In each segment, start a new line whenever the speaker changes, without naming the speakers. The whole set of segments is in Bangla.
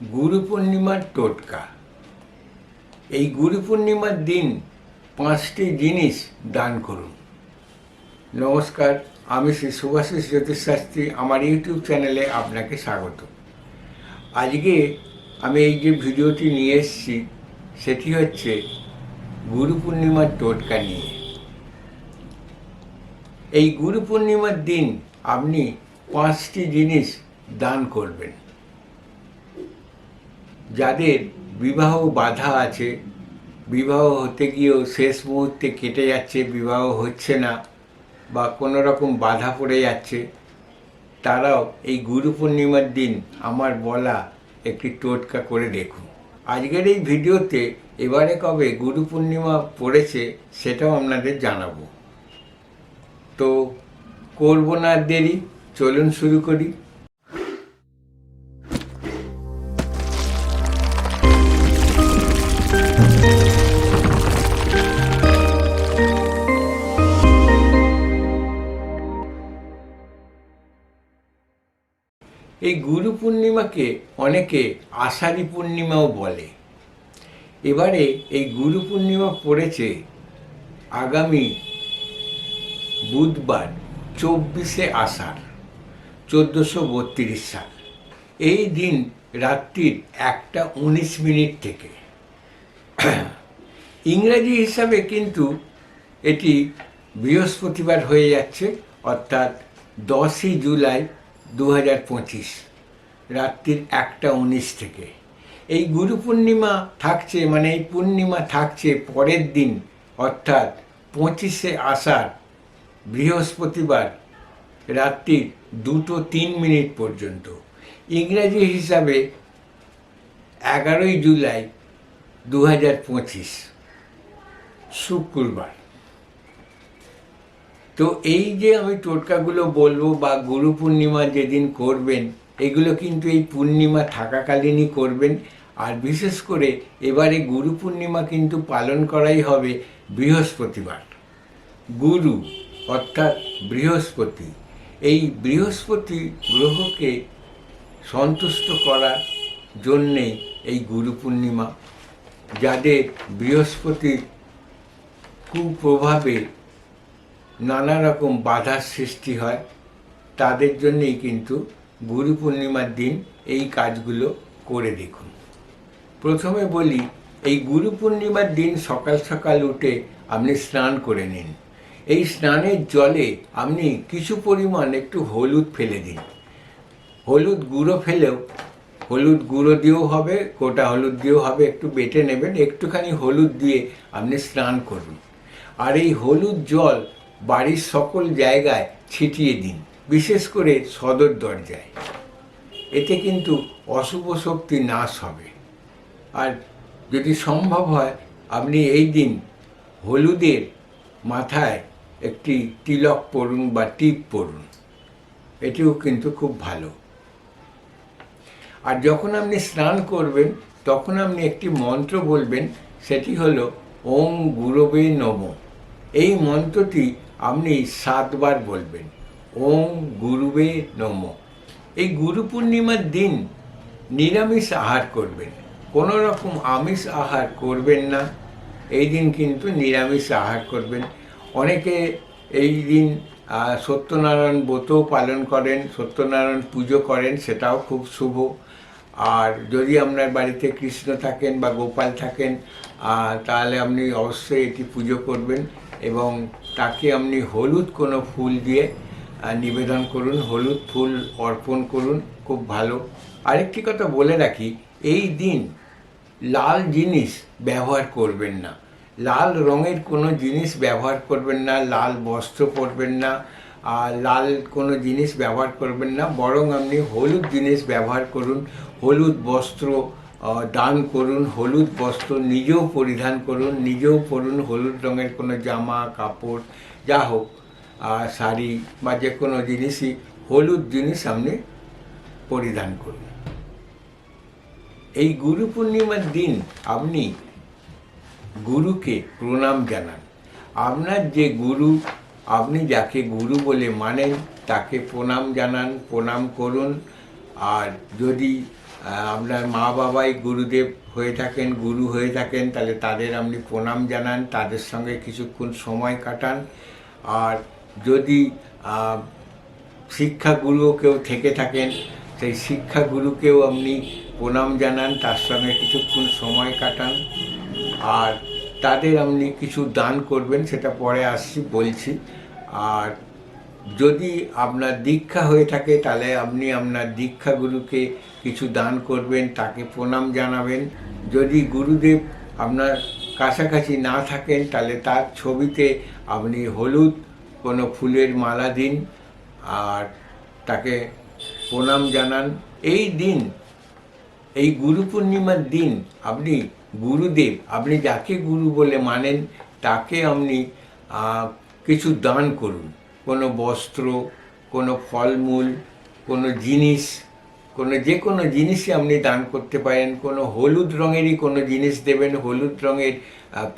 গুরু পূর্ণিমার টোটকা। এই গুরু পূর্ণিমার দিন পাঁচটি জিনিস দান করুন। নমস্কার, আমি শ্রী সুভাষিস জ্যোতিষশাস্ত্রী আমার ইউটিউব চ্যানেলে আপনাকে স্বাগত। আজকে আমি এই যে ভিডিওটি নিয়ে এসেছি, সেটি হচ্ছে গুরু পূর্ণিমার টোটকা নিয়ে। এই গুরু পূর্ণিমার দিন আপনি পাঁচটি জিনিস দান করবেন। যাদের বিবাহ বাধা আছে, বিবাহ হতে গিয়েও শেষ মুহূর্তে কেটে যাচ্ছে, বিবাহ হচ্ছে না বা কোনো রকম বাধা পড়ে যাচ্ছে, তারাও এই গুরু পূর্ণিমার দিন আমার বলা একটি টোটকা করে দেখুন। আজকের এই ভিডিওতে এবারে কবে গুরু পূর্ণিমা পড়েছে সেটাও আপনাদের জানাব। তো করব না দেরি, চলুন শুরু করি। এই গুরু পূর্ণিমাকে অনেকে আষাঢ়ী পূর্ণিমাও বলে। এবারে এই গুরু পূর্ণিমা পড়েছে আগামী বুধবার, চব্বিশে আষাঢ়, চোদ্দোশো বত্রিশ সাল। এই দিন রাত্রির একটা উনিশ মিনিট থেকে। ইংরাজি হিসাবে কিন্তু এটি বৃহস্পতিবার হয়ে যাচ্ছে, অর্থাৎ দশই জুলাই দু হাজার পঁচিশ, রাত্রির একটা উনিশ থেকে। এই গুরু পূর্ণিমা থাকছে মানে এই পূর্ণিমা থাকছে পরের দিন, অর্থাৎ পঁচিশে আষাঢ়, বৃহস্পতিবার, রাত্রির দুটো তিন মিনিট পর্যন্ত। ইংরাজি হিসাবে এগারোই জুলাই দু হাজার পঁচিশ, শুক্রবার। তো এই যে আমি টোটকাগুলো বলব বা গুরু পূর্ণিমা যেদিন করবেন, এগুলো কিন্তু এই পূর্ণিমা থাকাকালীনই করবেন। আর বিশেষ করে এবারে গুরু পূর্ণিমা কিন্তু পালন করাই হবে বৃহস্পতিবার। গুরু অর্থাৎ বৃহস্পতি। এই বৃহস্পতি গ্রহকে সন্তুষ্ট করার জন্যেই এই গুরু পূর্ণিমা, যাদের বৃহস্পতির কুপ্রভাবে নানা রকম বাধার সৃষ্টি হয়। তাদের জন্যেই কিন্তু গুরু পূর্ণিমার দিন এই কাজগুলো করে দেখুন। প্রথমে বলি, এই গুরু পূর্ণিমার দিন সকাল সকাল উঠে আপনি স্নান করে নিন। এই স্নানের জলে আপনি কিছু পরিমাণ একটু হলুদ ফেলে দিন। হলুদ গুঁড়ো ফেলেও, হলুদ গুঁড়ো দিয়েও হবে, গোটা হলুদ দিয়েও হবে, একটু বেটে নেবেন, একটুখানি হলুদ দিয়ে আপনি স্নান করুন। আর এই হলুদ জল বাড়ির সকল জায়গায় ছিটিয়ে দিন, বিশেষ করে সদর দরজায়। এতে কিন্তু অশুভ শক্তি নাশ হবে। আর যদি সম্ভব হয়, আপনি এই দিন হলুদের মাথায় একটি তিলক পরুন বা টিপ পরুন। এটিও কিন্তু খুব ভালো। আর যখন আপনি স্নান করবেন, তখন আপনি একটি মন্ত্র বলবেন, সেটি হলো, ওম গুরবে নম। এই মন্ত্রটি আপনি সাতবার বলবেন। ওম গুরুবে নম। এই গুরু পূর্ণিমার দিন নিরামিষ আহার করবেন। কোনো রকম আমিষ আহার করবেন না। এই দিন কিন্তু নিরামিষ আহার করবেন। অনেকে এই দিন সত্যনারায়ণ ব্রতও পালন করেন, সত্যনারায়ণ পুজো করেন, সেটাও খুব শুভ। আর যদি আপনার বাড়িতে কৃষ্ণ থাকেন বা গোপাল থাকেন তাহলে আপনি অবশ্যই এটি পুজো করবেন। এবং তাকে আপনি হলুদ কোনো ফুল দিয়ে নিবেদন করুন, হলুদ ফুল অর্পণ করুন, খুব ভালো। আরেকটি কথা বলে রাখি, এই দিন লাল জিনিস ব্যবহার করবেন না। লাল রঙের কোনো জিনিস ব্যবহার করবেন না, লাল বস্ত্র পরবেন না, আর লাল কোনো জিনিস ব্যবহার করবেন না, বরং আপনি হলুদ জিনিস ব্যবহার করুন, হলুদ বস্ত্র দান করুন, হলুদ বস্ত্র নিজেও পরিধান করুন, নিজেও পরুন হলুদ রঙের কোনো জামা, কাপড়, যা হোক শাড়ি বা যে কোনো জিনিসই, হলুদ জিনিস আপনি পরিধান করুন। এই গুরু পূর্ণিমার দিন আপনি গুরুকে প্রণাম জানান। আপনার যে গুরু, আপনি যাকে গুরু বলে মানেন, তাকে প্রণাম জানান, প্রণাম করুন। আর যদি আপনার মা বাবাই গুরুদেব হয়ে থাকেন, গুরু হয়ে থাকেন, তাহলে তাদের আপনি প্রণাম জানান, তাদের সঙ্গে কিছুক্ষণ সময় কাটান। আর যদি শিক্ষাগুরুও কেউ থেকে থাকেন, সেই শিক্ষাগুরুকেও আপনি প্রণাম জানান, তার সঙ্গে কিছুক্ষণ সময় কাটান। আর তাদের আপনি কিছু দান করবেন, সেটা পরে আসছি, বলছি। আর যদি আপনার দীক্ষা হয়ে থাকে, তাহলে আপনি আপনার দীক্ষাগুরুকে কিছু দান করবেন, তাকে প্রণাম জানাবেন। যদি গুরুদেব আপনার কাছাকাছি না থাকেন, তাহলে তার ছবিতে আপনি হলুদ কোনো ফুলের মালা দিন আর তাকে প্রণাম জানান। এই দিন, এই গুরু পূর্ণিমার দিন আপনি গুরুদেব, আপনি যাকে গুরু বলে মানেন, তাকে আপনি কিছু দান করুন। কোনো বস্ত্র, কোনো ফলমূল, কোনো জিনিস, কোনো যে কোনো জিনিসই আপনি দান করতে পারেন, কোনো হলুদ রঙেরই কোনো জিনিস দেবেন, হলুদ রঙের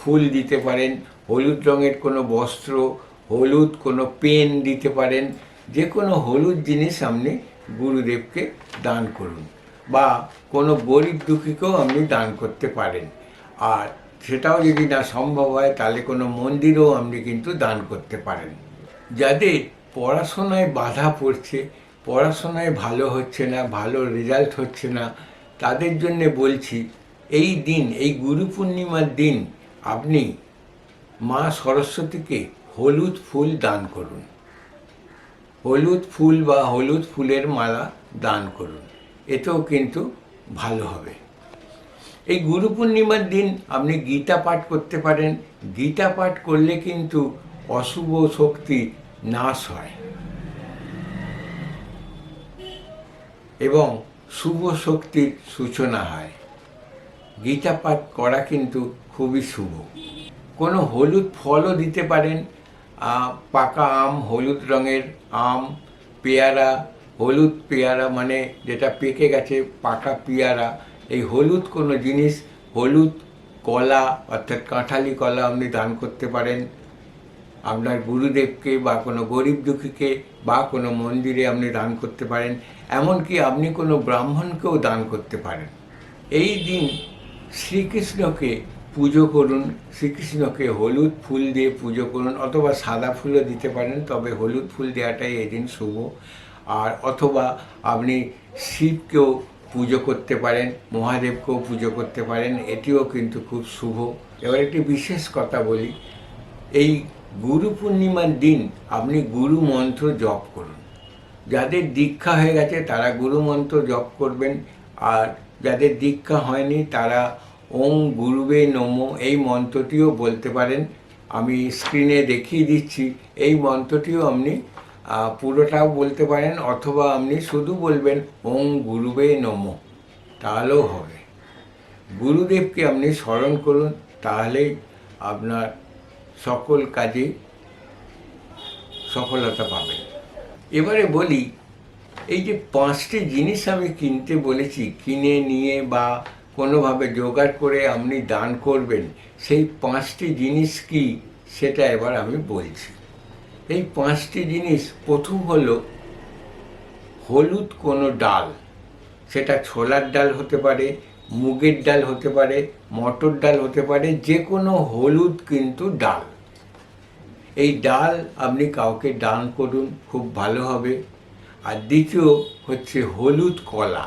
ফুল দিতে পারেন, হলুদ রঙের কোনো বস্ত্র, হলুদ কোনো পেন দিতে পারেন, যে কোনো হলুদ জিনিস আপনি গুরুদেবকে দান করুন বা কোনো গরিব দুঃখীকেও আপনি দান করতে পারেন। আর সেটাও যদি না সম্ভব হয়, তাহলে কোনো মন্দিরেও আপনি কিন্তু দান করতে পারেন। যাদের পড়াশোনায় বাধা পড়ছে, পড়াশোনায় ভালো হচ্ছে না, ভালো রেজাল্ট হচ্ছে না, তাদের জন্যে বলছি, এই দিন, এই গুরু পূর্ণিমার দিন আপনি মা সরস্বতীকে হলুদ ফুল দান করুন। হলুদ ফুল বা হলুদ ফুলের মালা দান করুন। এতেও কিন্তু ভালো হবে। এই গুরু পূর্ণিমার দিন আপনি গীতা পাঠ করতে পারেন। গীতা পাঠ করলে কিন্তু অশুভ শক্তি নাশ হয়। এবং শুভ শক্তির সূচনা হয়। গীতা পাঠ করা কিন্তু খুবই শুভ। কোনো হলুদ ফলও দিতে পারেন। পাকা আম, হলুদ রঙের আম, পেয়ারা, হলুদ পেয়ারা মানে যেটা পেকে গেছে পাকা পেয়ারা। এই হলুদ কোনো জিনিস, হলুদ কলা অর্থাৎ কাঁঠালি কলা আপনি দান করতে পারেন। আপনার গুরুদেবকে বা কোনো গরিব দুঃখীকে বা কোনো মন্দিরে আপনি দান করতে পারেন, এমনকি আপনি কোনো ব্রাহ্মণকেও দান করতে পারেন। এই দিন শ্রীকৃষ্ণকে পুজো করুন, শ্রীকৃষ্ণকে হলুদ ফুল দিয়ে পুজো করুন, অথবা সাদা ফুলও দিতে পারেন, তবে হলুদ ফুল দেওয়াটাই এদিন শুভ। আর অথবা আপনি শিবকেও পুজো করতে পারেন, মহাদেবকেও পুজো করতে পারেন, এটিও কিন্তু খুব শুভ। এবার একটি বিশেষ কথা বলি, এই গুরু পূর্ণিমার দিন আপনি গুরু মন্ত্র জপ করুন। যাদের দীক্ষা হয়ে গেছে তারা গুরু মন্ত্র জপ করবেন, আর যাদের দীক্ষা হয়নি তারা ওং গুরুবে নম এই মন্ত্রটিও বলতে পারেন। আমি স্ক্রিনে দেখিয়ে দিচ্ছি, এই মন্ত্রটিও আপনি পুরোটাও বলতে পারেন, অথবা আপনি শুধু বলবেন ওং গুরুবে নমো, তাহলেও হবে। গুরুদেবকে আপনি স্মরণ করুন, তাহলেই আপনার সকল কাজে সফলতা পাবেন এবারে বলি, এই যে পাঁচটি জিনিস আমি কিনতে বলেছি, কিনে, নিয়ে বা কোনোভাবে জোগাড় করে আপনি দান করবেন, সেই পাঁচটি জিনিস কি সেটা এবার আমি বলছি। এই পাঁচটি জিনিস, প্রথম হলো হলুদ কোনো ডাল। সেটা ছোলার ডাল হতে পারে, মুগের ডাল হতে পারে, মটর ডাল হতে পারে যে কোনো হলুদ কিন্তু ডাল। এই ডাল আপনি কাউকে দান করুন, খুব ভালো হবে। আর দ্বিতীয় হচ্ছে হলুদ কলা।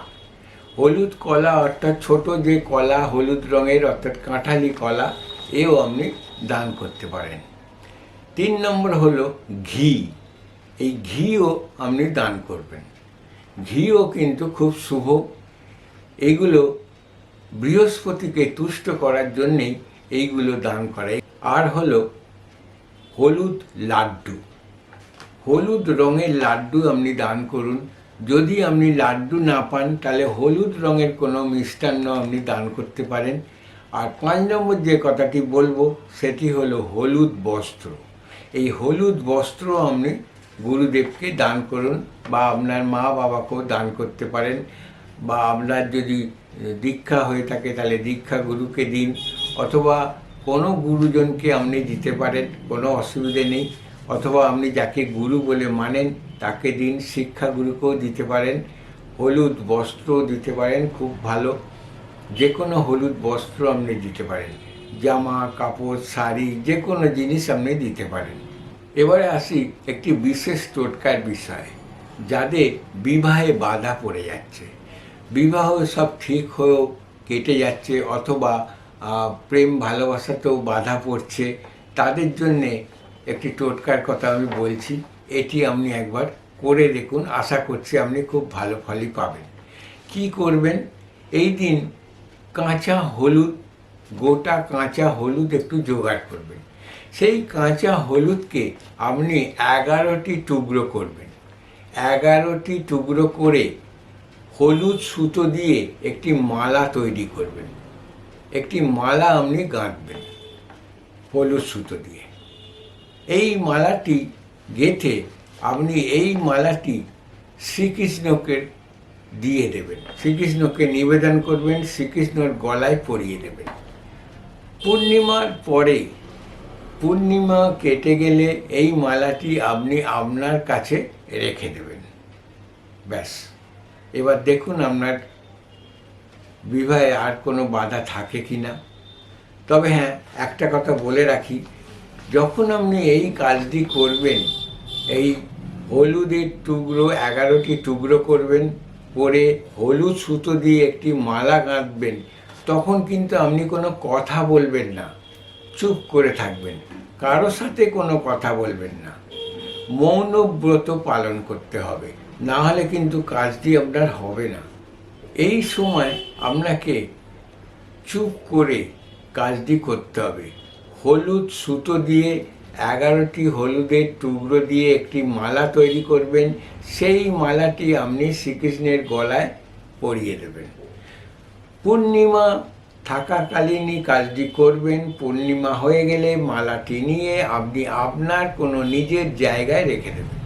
হলুদ কলা অর্থাৎ ছোট যে কলা, হলুদ রঙের অর্থাৎ কাঁঠালি কলা, এও আপনি দান করতে পারেন। তিন নম্বর হলো ঘি। এই ঘিও আপনি দান করবেন। ঘিও কিন্তু খুব শুভ। এগুলো বৃহস্পতিকে তুষ্ট করার জন্যেই এইগুলো দান করে আর হলো হলুদ লাড্ডু। হলুদ রঙের লাড্ডু আপনি দান করুন। যদি আপনি লাড্ডু না পান, তাহলে হলুদ রঙের কোনো মিষ্টান্ন আপনি দান করতে পারেন। আর পাঁচ নম্বর যে কথাটি বলব, সেটি হলো হলুদ বস্ত্র। এই হলুদ বস্ত্র আপনি গুরুদেবকে দান করুন বা আপনার মা বাবাকেও দান করতে পারেন। বা আপনার যদি দীক্ষা হয়ে থাকে, তাহলে দীক্ষা গুরুকে দিন। অথবা কোনো গুরুজনকে আপনি দিতে পারেন, কোনো অসুবিধে নেই। অথবা আপনি যাকে গুরু বলে মানেন, তাকে দিন শিক্ষাগুরুকেও দিতে পারেন, হলুদ বস্ত্র দিতে পারেন, খুব ভালো। যে কোনো হলুদ বস্ত্র আপনি দিতে পারেন, জামা, কাপড়, শাড়ি যে কোনো জিনিস আপনি দিতে পারেন। এবারে আসি একটি বিশেষ টোটকার বিষয়, যাদের বিবাহে বাধা পড়ে যাচ্ছে। বিবাহ সব ঠিক হয়েও কেটে যাচ্ছে, অথবা প্রেম ভালোবাসাতেও বাধা পড়ছে। তাদের জন্যে একটি টোটকার কথা আমি বলছি, এটি আপনি একবার করে দেখুন। আশা করছি আপনি খুব ভালো ফলই পাবেন। কি করবেন? এই দিন কাঁচা হলুদ, গোটা কাঁচা হলুদ একটু জোগাড় করবেন। সেই কাঁচা হলুদকে আপনি এগারোটি টুকরো করবেন। এগারোটি টুকরো করে হলুদ সুতো দিয়ে একটি মালা তৈরি করবেন। একটি মালা আপনি গাঁথবেন, হলুদ সুতো দিয়ে। এই মালাটি গেঁথে আপনি এই মালাটি শ্রীকৃষ্ণকে দিয়ে দেবেন। শ্রীকৃষ্ণকে নিবেদন করবেন, শ্রীকৃষ্ণর গলায় পরিয়ে দেবেন। পূর্ণিমার পরে পূর্ণিমা কেটে গেলে এই মালাটি আপনি আপনার কাছে রেখে দেবেন। ব্যাস। এবার দেখুন আপনার বিবাহে আর কোনো বাধা থাকে কি না? তবে হ্যাঁ একটা কথা বলে রাখি, যখন আপনি এই কাজটি করবেন, এই হলুদের টুকরো, এগারোটি টুকরো করবেন, পরে হলুদ সুতো দিয়ে একটি মালা গাঁথবেন, তখন কিন্তু আপনি কোনো কথা বলবেন না, চুপ করে থাকবেন, কারও সাথে কোনো কথা বলবেন না। মৌন ব্রত পালন করতে হবে, না হলে কিন্তু কাজটি আপনার হবে না। এই সময় আপনাকে চুপ করে কাজটি করতে হবে। হলুদ সুতো দিয়ে এগারোটি হলুদের টুকরো দিয়ে একটি মালা তৈরি করবেন। সেই মালাটি আপনি শ্রীকৃষ্ণের গলায় পরিয়ে দেবেন। পূর্ণিমা থাকাকালীনই কাজটি করবেন। পূর্ণিমা হয়ে গেলে মালাটি নিয়ে আপনি আপনার কোনো নিজের জায়গায় রেখে দেবেন।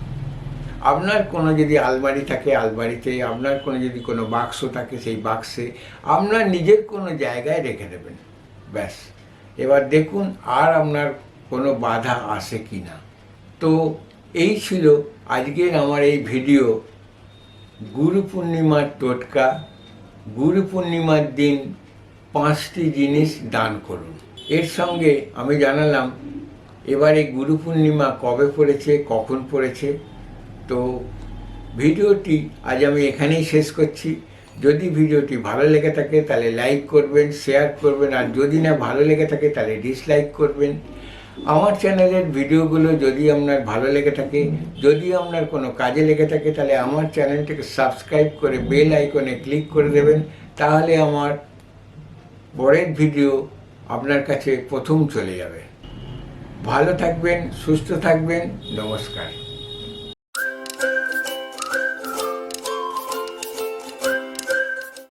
আপনার কোনো যদি আলমারি থাকে, আলমারিতে আপনার কোনো যদি কোনো বাক্স থাকে, সেই বাক্সে আপনার নিজের কোনো জায়গায় রেখে দেবেন। ব্যাস। এবার দেখুন আর আপনার কোনো বাধা আসে কি না। তো এই ছিল আজকের আমার এই ভিডিও। গুরু পূর্ণিমার টোটকা। গুরু পূর্ণিমার দিন পাঁচটি জিনিস দান করুন। এর সঙ্গে আমি জানালাম, এবারে গুরু পূর্ণিমা কবে পড়েছে, কখন পড়েছে? তো ভিডিওটি আজ আমি এখানেই শেষ করছি। যদি ভিডিওটি ভালো লেগে থাকে তাহলে লাইক করবেন, শেয়ার করবেন, আর যদি না ভালো লেগে থাকে তাহলে ডিসলাইক করবেন। আমার চ্যানেলের ভিডিওগুলো যদি আপনার ভালো লেগে থাকে, যদি আপনার কোনো কাজে লেগে থাকে, তাহলে আমার চ্যানেলটিকে সাবস্ক্রাইব করে বেল আইকনে ক্লিক করে দেবেন। তাহলে আমার পরের ভিডিও আপনার কাছে প্রথম চলে যাবে। ভালো থাকবেন, সুস্থ থাকবেন, নমস্কার।